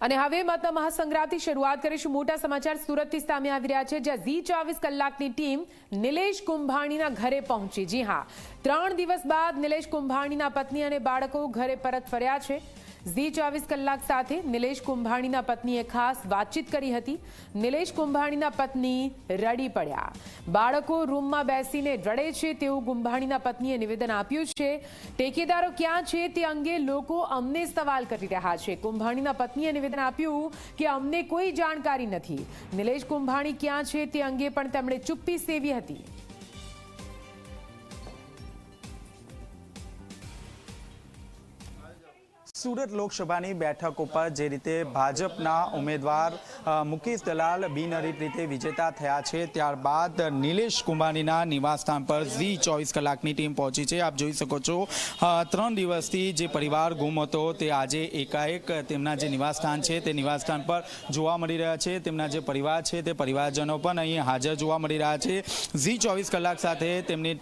અને હવે મતના મહાસંગ્રામથી શરૂઆત કરીશું. મોટા સમાચાર સુરતથી સામે આવી રહ્યા છે, જ્યાં ઝી ચોવીસ કલાકની ટીમ નિલેશ કુંભાણીના ઘરે પહોંચી. જી હા, ત્રણ દિવસ બાદ નિલેશ કુંભાણીના પત્ની અને બાળકો ઘરે પરત ફર્યા છે. ઝી ચોવીસ કલાક સાથે નિલેશ કુંભાણીના પત્નીએ ખાસ વાતચીત કરી હતી. નિલેશ કુંભાણીના પત્ની રડી પડ્યા. બાળકો રૂમમાં બેસીને રડે છે તેવું કુંભાણીના પત્નીએ નિવેદન આપ્યું છે. ટેકેદારો ક્યાં છે તે અંગે લોકો અમને સવાલ કરી રહ્યા છે. કુંભાણીના પત્નીએ નિવેદન આપ્યું કે અમને કોઈ જાણકારી નથી. નિલેશ કુંભાણી ક્યાં છે તે અંગે પણ તેમણે ચુપ્પી સેવી હતી. સુરત લોકસભાની બેઠક ઉપર જે રીતે ભાજપના ઉમેદવાર મુકેશ દલાલ બિનહરીફ રીતે વિજેતા થયા છે, ત્યારબાદ નિલેશ કુંભાનીના નિવાસસ્થાન પર ઝી ચોવીસ કલાકની ટીમ પહોંચી છે. આપ જોઈ શકો છો ત્રણ દિવસથી જે પરિવાર ગુમ હતો તે આજે એકાએક તેમના જે નિવાસસ્થાન છે તે નિવાસસ્થાન પર જોવા મળી રહ્યા છે. તેમના જે પરિવાર છે તે પરિવારજનો પણ અહીં હાજર જોવા મળી રહ્યા છે. ઝી ચોવીસ કલાક સાથે તેમની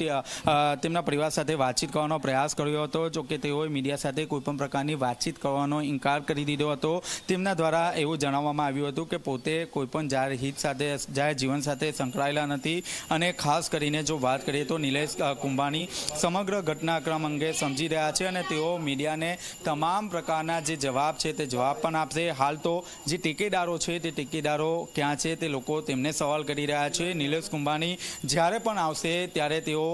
તેમના પરિવાર સાથે વાતચીત કરવાનો પ્રયાસ કર્યો હતો. જોકે તેઓએ મીડિયા સાથે કોઈપણ પ્રકારની વાતચીત કરવાનો ઇનકાર કરી દીધો હતો. તેમના દ્વારા એવું જણાવવામાં આવ્યું હતું કે પોતે કોઈપણ જાહેર હિત સાથે, જાહેર જીવન સાથે સંકળાયેલા નથી અને ખાસ કરીને જો વાત કરીએ તો નિલેશ કુંભાણી સમગ્ર ઘટનાક્રમ અંગે સમજી રહ્યા છે અને તેઓ મીડિયાને તમામ પ્રકારના જે જવાબ છે તે જવાબ પણ આપશે. હાલ તો જે ટેકેદારો છે તે ટેકેદારો ક્યાં છે તે લોકો તેમને સવાલ કરી રહ્યા છે. નિલેશ કુંભાણી જ્યારે પણ આવશે ત્યારે તેઓ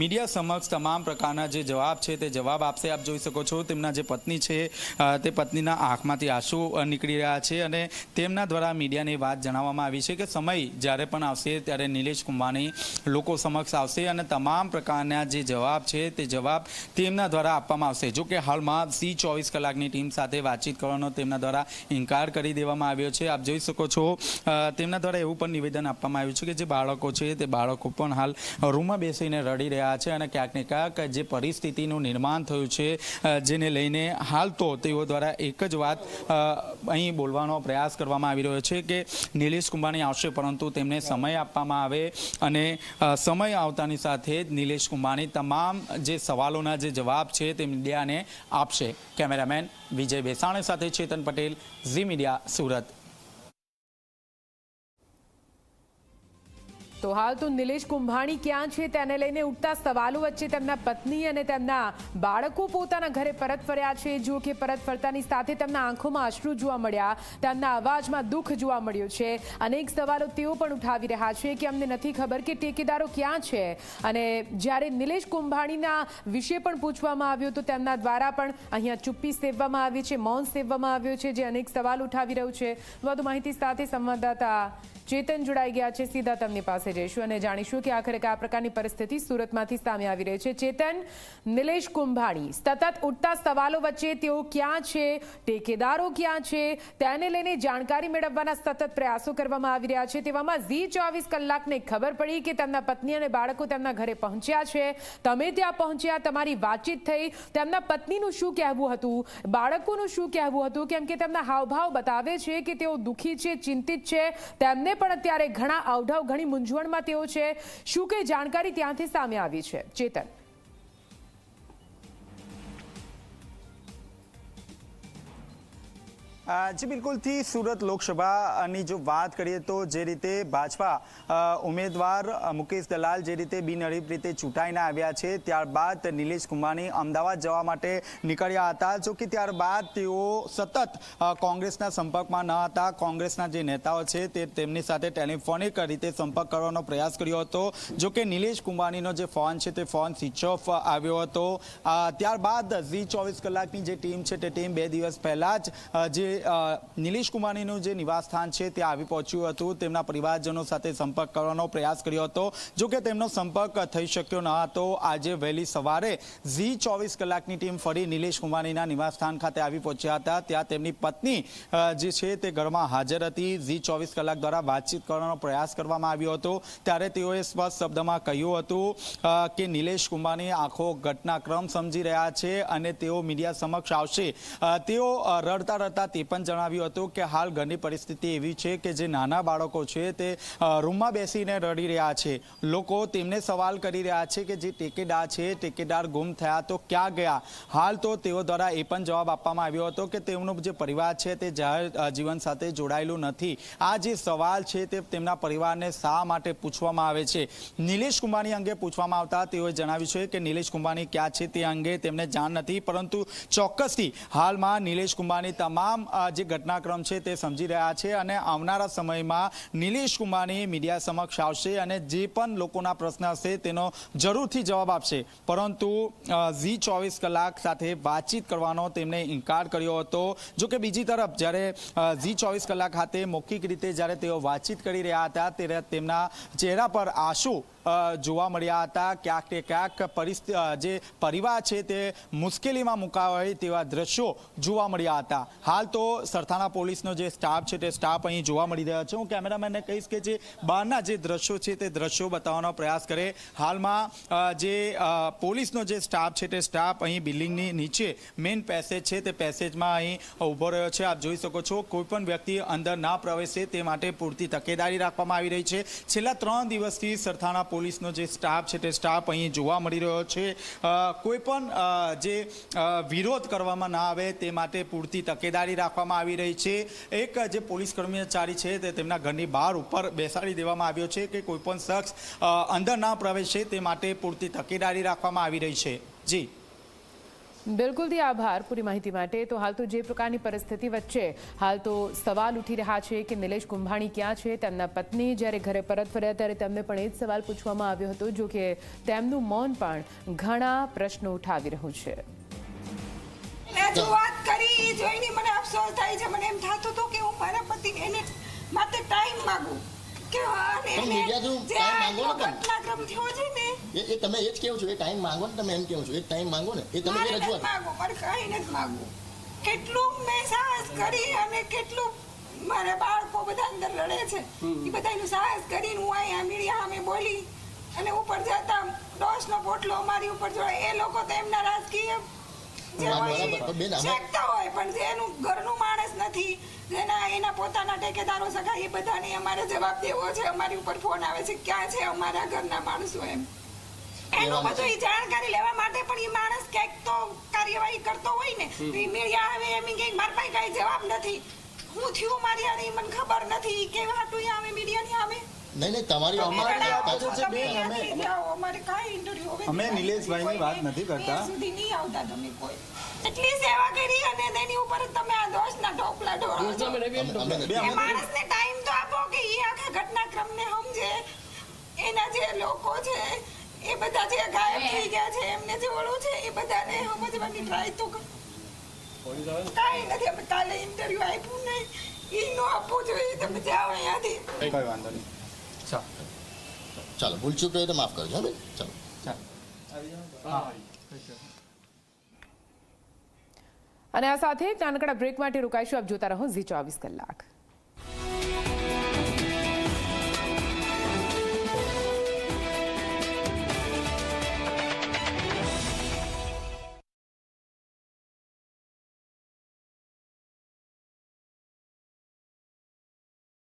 મીડિયા સમક્ષ તમામ પ્રકારના જે જવાબ છે તે જવાબ આપશે. આપ જોઈ શકો છો તેમના જે પત્ની છે તે પત્નીના આંખમાંથી આંસુ નીકળી રહ્યા છે અને તેમના દ્વારા મીડિયાની વાત જણાવવામાં આવી છે કે સમય જ્યારે પણ આવશે ત્યારે નિલેશ કુંભાણી લોકો સમક્ષ આવશે અને તમામ પ્રકારના જે જવાબ છે તે જવાબ તેમના દ્વારા આપવામાં આવશે. જો કે હાલમાં સી ચોવીસ કલાકની ટીમ સાથે વાતચીત કરવાનો તેમના દ્વારા ઇનકાર કરી દેવામાં આવ્યો છે. આપ જોઈ શકો છો તેમના દ્વારા એવું પણ નિવેદન આપવામાં આવ્યું છે કે જે બાળકો છે તે બાળકો પણ હાલ રૂમમાં બેસીને રડી રહ્યા છે અને ક્યાંક ને ક્યાંક જે પરિસ્થિતિનું નિર્માણ થયું છે જેને લઈને હાલ તો તેઓ દ્વારા એક જ વાત અહીં બોલવાનો પ્રયાસ કરવામાં આવી રહ્યો છે કે નિલેશ કુંભાણી આવશે, પરંતુ તેમને સમય આપવામાં આવે અને સમય આવતાની સાથે જ નિલેશ કુંભાણી તમામ જે સવાલોના જે જવાબ છે તે મીડિયાને આપશે. કેમેરામેન વિજય બેસાણે સાથે ચેતન પટેલ, ઝી મીડિયા, સુરત. તો હાલ તો નિલેશ કુંભાણી ક્યાં છે તેને લઈને ઉઠતા સવાલો વચ્ચે તેમના પત્ની અને તેમના બાળકો પોતાના ઘરે પરત ફર્યા છે. જો કે પરત ફરતાની સાથે તેમના આંખોમાં અશ્રુ જોવા મળ્યા, તેમના અવાજમાં દુઃખ જોવા મળ્યું છે. અનેક સવાલો તેઓ પણ ઉઠાવી રહ્યા છે કે અમને નથી ખબર કે ટેકેદારો ક્યાં છે. અને જ્યારે નિલેશ કુંભાણીના વિશે પણ પૂછવામાં આવ્યું તો તેમના દ્વારા પણ અહીંયા ચુપ્પી સેવવામાં આવી છે, મૌન સેવવામાં આવ્યું છે, જે અનેક સવાલ ઉઠાવી રહ્યું છે. વધુ માહિતી સાથે સંવાદદાતા ચેતન જોડાઈ ગયા છે. સીધા તેમની પાસે જઈશું અને જાણીશું કે આખરે કયા પ્રકારની પરિસ્થિતિ સુરતમાંથી સામે આવી રહી છે. ચેતન, નિલેશ કુંભાણી, સતત ઉઠતા સવાલો વચ્ચે તેઓ ક્યાં છે? ટેકેદારો ક્યાં છે? તેને લઈને જાણકારી મેળવવાના સતત પ્રયાસો કરવામાં આવી રહ્યા છે. તેવામાં ઝી ચોવીસ કલાકને ખબર પડી કે તેમના પત્ની અને બાળકો તેમના ઘરે પહોંચ્યા છે. તમે ત્યાં પહોંચ્યા, તમારી વાતચીત થઈ. તેમના પત્નીનું શું કહેવું હતું? બાળકોનું શું કહેવું હતું? કેમ કે તેમના હાવભાવ બતાવે છે કે તેઓ દુઃખી છે, ચિંતિત છે. તેમને પણ અત્યારે ઘણા અવઢવ ઘણી મૂંઝવણમાં તેઓ છે. શું કે જાણકારી ત્યાંથી સામે આવી છે? ચેતન. જી બિલકુલથી સુરત લોકસભાની જો વાત કરીએ તો જે રીતે ભાજપા ઉમેદવાર મુકેશ દલાલ જે રીતે બિનહરીફ રીતે ચૂંટાઈને આવ્યા છે, ત્યારબાદ નિલેશ કુમારની અમદાવાદ જવા માટે નીકળ્યા હતા. જો કે ત્યારબાદ તેઓ સતત કોંગ્રેસના સંપર્કમાં ન હતા. કોંગ્રેસના જે નેતાઓ છે તે તેમની સાથે ટેલિફોનિક રીતે સંપર્ક કરવાનો પ્રયાસ કર્યો હતો. જો કે નિલેશ કુંભાણીનો જે ફોન છે તે ફોન સ્વિચ ઓફ આવ્યો હતો. ત્યારબાદ ઝી ચોવીસ કલાકની જે ટીમ છે તે ટીમ બે દિવસ પહેલાં જ જે નિલેશ કુમારીનું જે નિવાસસ્થાન છે, ત્યાં આવી પહોંચ્યું હતું. તેમના પરિવારજનો સાથે સંપર્ક કરવાનો પ્રયાસ કર્યો હતો. જો કે તેમનો સંપર્ક થઈ શક્યો ન હતો. આજે વહેલી સવારે ઝી ચોવીસ કલાકની ટીમ ફરી નિલેશ કુમારીના નિવાસસ્થાન ખાતે આવી પહોંચ્યા હતા. ત્યાં તેમની પત્ની જે છે તે ઘરમાં હાજર હતી. ઝી ચોવીસ કલાક દ્વારા વાતચીત કરવાનો પ્રયાસ કરવામાં આવ્યો હતો. ત્યારે તેઓએ સ્પષ્ટ શબ્દમાં કહ્યું હતું કે નિલેશ કુમારની આખો ઘટનાક્રમ સમજી રહ્યા છે અને તેઓ મીડિયા સમક્ષ આવશે. તેઓ રડતા રડતા એ પણ જણાવ્યું હતું કે હાલ ઘરની પરિસ્થિતિ એવી છે કે જે નાના બાળકો છે તે રૂમમાં બેસીને રડી રહ્યા છે. લોકો તેમને સવાલ કરી રહ્યા છે કે જે ટેકેદાર છે, ટેકેદાર ગુમ થયા તો ક્યાં ગયા? હાલ તો તેઓ દ્વારા એ પણ જવાબ આપવામાં આવ્યો હતો કે તેમનો જે પરિવાર છે તે જાહેર જીવન સાથે જોડાયેલું નથી. આ જે સવાલ છે તે તેમના પરિવારને શા માટે પૂછવામાં આવે છે? નિલેશ કુંભાની અંગે પૂછવામાં આવતા તેઓએ જણાવ્યું છે કે નિલેશ કુંભાની ક્યાં છે તે અંગે તેમને જાણ નથી, પરંતુ ચોક્કસથી હાલમાં નિલેશ કુંભારની તમામ જે ઘટનાક્રમ છે તે સમજી રહ્યા છે અને આવનારા સમયમાં નિલેશ કુમારની મીડિયા સમક્ષ આવશે અને જે પણ લોકોના પ્રશ્ન હશે તેનો જરૂરથી જવાબ આપશે. પરંતુ ઝી ચોવીસ કલાક સાથે વાતચીત કરવાનો તેમણે ઇનકાર કર્યો હતો. જો કે બીજી તરફ, જ્યારે ઝી ચોવીસ કલાક ખાતે મૌખિક રીતે જ્યારે તેઓ વાતચીત કરી રહ્યા હતા, ત્યારે તેમના ચહેરા પર આંસુ જોવા મળ્યા હતા. ક્યાંક ને ક્યાંક પરિસ્થિતિ જે પરિવાર છે તે મુશ્કેલીમાં મુકાયો હોય તેવા દ્રશ્યો જોવા મળ્યા હતા. હાલ તો સરથાણા પોલીસનો જે સ્ટાફ છે તે સ્ટાફ અહીં જોવા મળી રહ્યો છે. હું કેમેરામેનને કહીશ કે જે બહારના જે દ્રશ્યો છે તે દ્રશ્યો બતાવવાનો પ્રયાસ કરે. હાલમાં જે પોલીસનો જે સ્ટાફ છે તે સ્ટાફ અહીં બિલ્ડિંગની નીચે મેઇન પેસેજ છે તે પેસેજમાં અહીં ઊભો રહ્યો છે. આપ જોઈ શકો છો કોઈપણ વ્યક્તિ અંદર ના પ્રવેશે તે માટે પૂરતી તકેદારી રાખવામાં આવી રહી છે. છેલ્લા ત્રણ દિવસથી સરથાણા પોલીસનો જે સ્ટાફ છે તે સ્ટાફ અહીં જોવા મળી રહ્યો છે. કોઈ પણ જે વિરોધ કરવામાં ના આવે તે માટે પૂરતી તકેદારી રાખવામાં આવી રહી છે. એક જે પોલીસ કર્મચારી છે તે તેમના ઘરની બહાર ઉપર બેસાડી દેવામાં આવ્યો છે કે કોઈપણ શખ્સ અંદર ના પ્રવેશે તે માટે પૂરતી તકેદારી રાખવામાં આવી રહી છે. જી. બિલકુલથી આભાર પૂરી માહિતી માટે. તો હાલ તો જે પ્રકારની પરિસ્થિતિ વચ્ચે હાલ તો સવાલ ઉઠી રહ્યા છે કે નિલેશ કુંભાણી ક્યાં છે? તેમના પત્ની જ્યારે ઘરે પરત ફર્યા ત્યારે તેમને પણ એ જ સવાલ પૂછવામાં આવ્યો હતો જો કે તેમનું મૌન પણ ઘણા પ્રશ્નો ઉઠાવી રહ્યું છે. વાત કરી એ જોઈને મને અફસોસ થાય છે. મને એમ થતું હતું કે હું મારા પતિ એને માટે ટાઈમ માંગુ. કે જો. ઘટનાક્રમ થયો છે ને એ એ તમે એ જ કહો છો એ ટાઈમ માંગો ને તમે એમ કહો છો એ ટાઈમ માંગો ને એ તમે એ રજૂઆત. માંગો પણ કઈ નથી માંગો કેટલું મેં સાહસ કરી અને કેટલું મારા બાળકો બધા અંદર લડે છે. એ બધાનું સાહસ કરીને હું અહીંયા મીડિયા સામે બોલી અને ઉપર જતા ડોસનો પોટલો અમારી ઉપર જોડે એ લોકો તો એમના રાજકીય શેકતા હોય પણ ઘરનું માણસ નથી જેના એના પોતાના ટેકેદારો સગા એ બધાને અમારે જવાબ દેવો છે અમારી ઉપર ફોન આવે છે ક્યાં છે અમારા ઘરના માણસો એમ. એનું બધું જાણકારી લેવા માટે પણ એ માણસ ક્યાંક તો કાર્યવાહી કરતો હોય ને તો ઈ મીડિયા આવે એમ કે માર પાસે કઈ જવાબ નથી. હું થયું મારી આને મને ખબર નથી કે હાટું આવે મીડિયા ની આવે નહીં નહીં તમારી અમારી વાત છે તમે અમે- અમારે કાંઈ interview અમે દેવાનું નિલેશભાઈની વાત નથી કરતા. સુધી નહીં આવતા તમે કોઈ. એટલી સેવા કરી અને તેની ઉપર જ તમે આ દોષના ઢોકલા ઢોળો એ તો- માણસને ટાઈમ તો આપો કે એ આખા ઘટનાક્રમને સમજે. એના જે લોકો છે એ બધા જે ગાયબ થઈ ગયા છે એમને જે ઓળું છે એ બધાને સમજવાની ટ્રાય તો કર. કાંઈ નથી અમે કાલે ઇન્ટરવ્યુ આપ્યું નહીં. ઈ નો આપવું જોઈએ તમે જાઓ અહીંયાથી. કઈ વાંધો નહીં. ચાલો. ચાલો ભૂલ ચૂક રહી તો માફ કરજો હા બેન ચાલો. અને આ સાથે એક નાનકડા બ્રેક માટે રોકાઈશું. આપ જોતા રહો ઝી ચોવીસ કલાક.